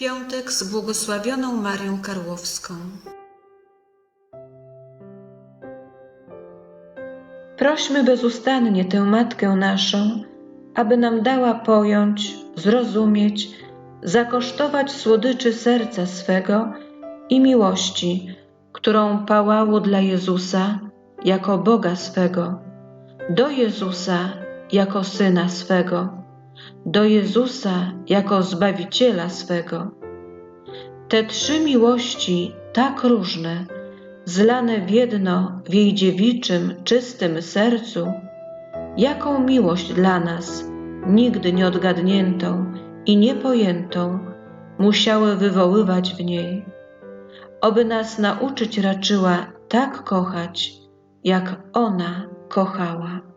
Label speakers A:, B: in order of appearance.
A: Piątek z błogosławioną Marią Karłowską.
B: Prośmy bezustannie tę Matkę naszą, aby nam dała pojąć, zrozumieć, zakosztować słodyczy serca swego i miłości, którą pałało dla Jezusa jako Boga swego, do Jezusa jako Syna swego, do Jezusa jako Zbawiciela swego. Te trzy miłości tak różne, zlane w jedno w jej dziewiczym, czystym sercu, jaką miłość dla nas, nigdy nieodgadniętą i niepojętą, musiały wywoływać w niej, oby nas nauczyć raczyła tak kochać, jak ona kochała.